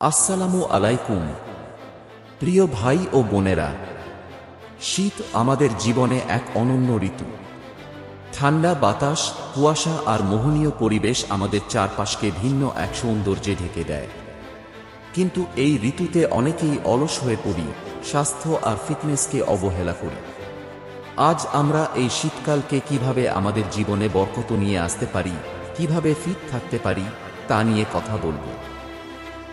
আসসালামু আলাইকুম। প্রিয় ভাই ও বোনেরা, শীত আমাদের জীবনে এক অনন্য ঋতু। ঠান্ডা বাতাস, কুয়াশা আর মোহনীয় পরিবেশ আমাদের চারপাশকে ভিন্ন এক সৌন্দর্যে ঢেকে দেয়। কিন্তু এই ঋতুতে অনেকেই অলস হয়ে পড়ি, স্বাস্থ্য আর ফিটনেসকে অবহেলা করি। আজ আমরা এই শীতকালকে কীভাবে আমাদের জীবনে বরকত নিয়ে আসতে পারি, কীভাবে ফিট থাকতে পারি, তা নিয়ে কথা বলব।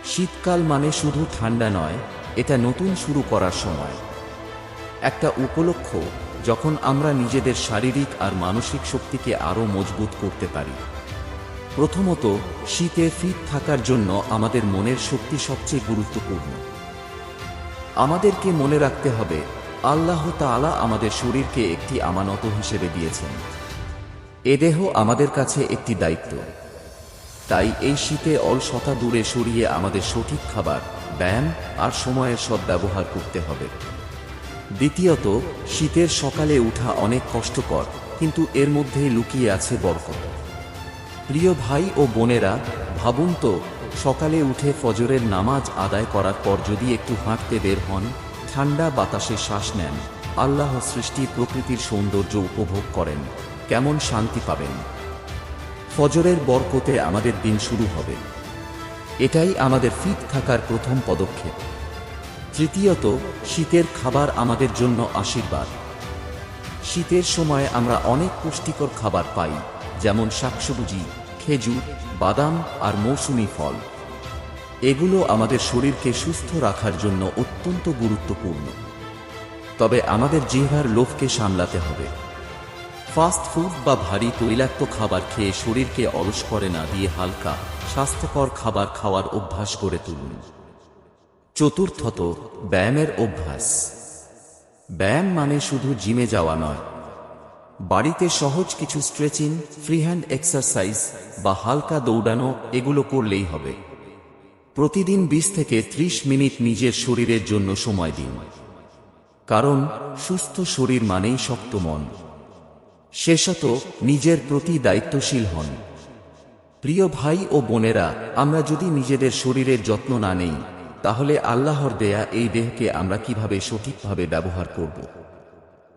শীতকাল মানে শুধু ঠান্ডা নয়, এটা নতুন শুরু করার সময়। একটা উপলক্ষ যখন আমরা নিজেদের শারীরিক আর মানসিক শক্তিকে আরও মজবুত করতে পারি। প্রথমত, শীতে ফিট থাকার জন্য আমাদের মনের শক্তি সবচেয়ে গুরুত্বপূর্ণ। আমাদেরকে মনে রাখতে হবে, আল্লাহ তাআলা আমাদের শরীরকে একটি আমানত হিসেবে দিয়েছেন। এ দেহ আমাদের কাছে একটি দায়িত্ব। তাই এই শীতে অলসতা দূরে সরিয়ে আমাদের সঠিক খাবার, ব্যায়াম আর সময়ের সদ্ব্যবহার করতে হবে। দ্বিতীয়ত, শীতের সকালে উঠা অনেক কষ্টকর, কিন্তু এর মধ্যেই লুকিয়ে আছে বরকত। প্রিয় ভাই ও বোনেরা, ভাবুন তো, সকালে উঠে ফজরের নামাজ আদায় করার পর যদি একটু হাঁটতে বের হন, ঠান্ডা বাতাসে শ্বাস নেন। আল্লাহ সৃষ্টি প্রকৃতির সৌন্দর্য উপভোগ করেন। কেমন শান্তি পাবেন। ফজরের বরকতে আমাদের দিন শুরু হবে। এটাই আমাদের ফিট থাকার প্রথম পদক্ষেপ। তৃতীয়ত, শীতের খাবার আমাদের জন্য আশীর্বাদ। শীতের সময় আমরা অনেক পুষ্টিকর খাবার পাই, যেমন শাকসবজি, খেজুর, বাদাম আর মৌসুমি ফল। এগুলো আমাদের শরীরকে সুস্থ রাখার জন্য অত্যন্ত গুরুত্বপূর্ণ। তবে আমাদের জিহ্বার লোভকে সামলাতে হবে। ফাস্ট ফুড বা ভারী তৈলাক্ত খাবার খেয়ে শরীরকে অলস করে না দিয়ে হালকা, স্বাস্থ্যকর খাবার খাওয়ার অভ্যাস করে তুলুন। চতুর্থত, ব্যায়ামের অভ্যাস। ব্যায়াম মানে শুধু জিমে যাওয়া নয়। বাড়িতে সহজ কিছু স্ট্রেচিং, ফ্রিহ্যান্ড এক্সারসাইজ বা হালকা দৌড়ানো এগুলো করলেই হবে। প্রতিদিন বিশ থেকে ত্রিশ মিনিট নিজের শরীরের জন্য সময় দিন। কারণ, সুস্থ শরীর মানেই শক্ত মন। শেষত নিজের প্রতি দায়িত্বশীল হন। প্রিয় ভাই ও বোনেরা, আমরা যদি নিজেদের শরীরের যত্ন না নেই, তাহলে আল্লাহর দেয়া এই দেহকে আমরা কীভাবে সঠিকভাবে ব্যবহার করব?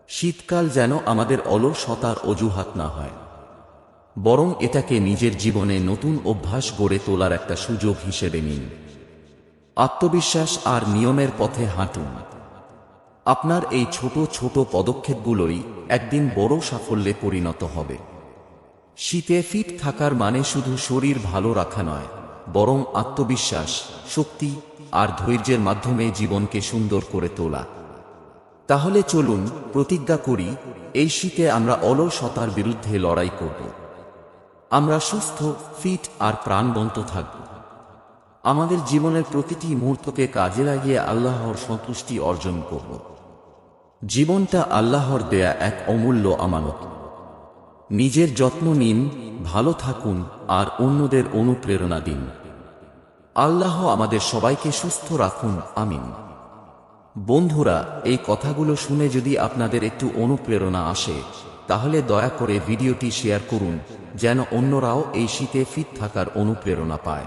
শীতকাল যেন আমাদের অলসতার অজুহাত না হয়। বরং এটাকে নিজের জীবনে নতুন অভ্যাস গড়ে তোলার একটা সুযোগ হিসেবে নিন। আত্মবিশ্বাস আর নিয়মের পথে হাঁটুন। আপনার এই ছোট ছোট পদক্ষেপগুলোই একদিন বড় সাফল্যে পরিণত হবে। শীতে ফিট থাকার মানে শুধু শরীর ভালো রাখা নয়, বরং আত্মবিশ্বাস, শক্তি আর ধৈর্যের মাধ্যমে জীবনকে সুন্দর করে তোলা। তাহলে চলুন প্রতিজ্ঞা করি, এই শীতে আমরা অলসতার বিরুদ্ধে লড়াই করব। আমরা সুস্থ, ফিট আর প্রাণবন্ত থাকব। আমাদের জীবনের প্রতিটি মুহূর্তকে কাজে লাগিয়ে আল্লাহর সন্তুষ্টি অর্জন করব। জীবনটা আল্লাহর দেয়া এক অমূল্য আমানত। নিজের যত্ন নিন, ভালো থাকুন, আর অন্যদের অনুপ্রেরণা দিন। আল্লাহ আমাদের সবাইকে সুস্থ রাখুন, আমিন। বন্ধুরা, এই কথাগুলো শুনে যদি আপনাদের একটু অনুপ্রেরণা আসে, তাহলে দয়া করে ভিডিওটি শেয়ার করুন, যেন অন্যরাও এই শীতে ফিট থাকার অনুপ্রেরণা পায়।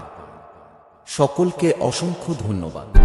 সকলকে অসংখ্য ধন্যবাদ।